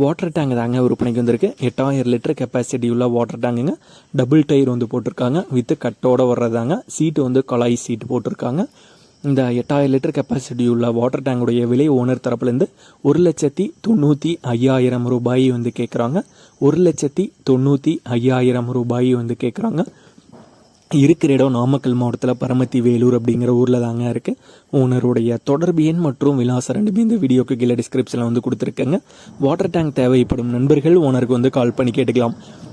Water tank தாங்க விற்பனைக்கு வந்திருக்கு. எட்டாயிரம் லிட்டர் கெப்பாசிட்டி உள்ள வாட்டர் டேங்குங்க டபுள் டயர் வந்து போட்டிருக்காங்க. வித்து கட்டோட வர்றதாங்க. சீட்டு வந்து கலாய் சீட்டு போட்டிருக்காங்க. இந்த எட்டாயிரம் லிட்டர் கெப்பாசிட்டி உள்ள வாட்டர் டேங்குடைய விலை ஓனர் தரப்புலேருந்து ஒரு லட்சத்தி தொண்ணூற்றி ஐயாயிரம் ரூபாய் வந்து கேட்குறாங்க ஒரு லட்சத்தி தொண்ணூற்றி ஐயாயிரம் ரூபாய் வந்து கேட்குறாங்க இருக்கிற இடம் நாமக்கல் மாவட்டத்தில் பரமத்தி வேலூர் அப்படிங்கிற ஊரில் தாங்க இருக்குது ஓனருடைய தொடர்பு எண் மற்றும் விலாசம் ரெண்டுமே இந்த வீடியோக்கு கீழே டிஸ்கிரிப்ஷனில் வந்து கொடுத்துருக்கேங்க. வாட்டர் டேங்க் தேவைப்படும் நண்பர்கள் ஓனருக்கு வந்து கால் பண்ணி கேட்டுக்கலாம்.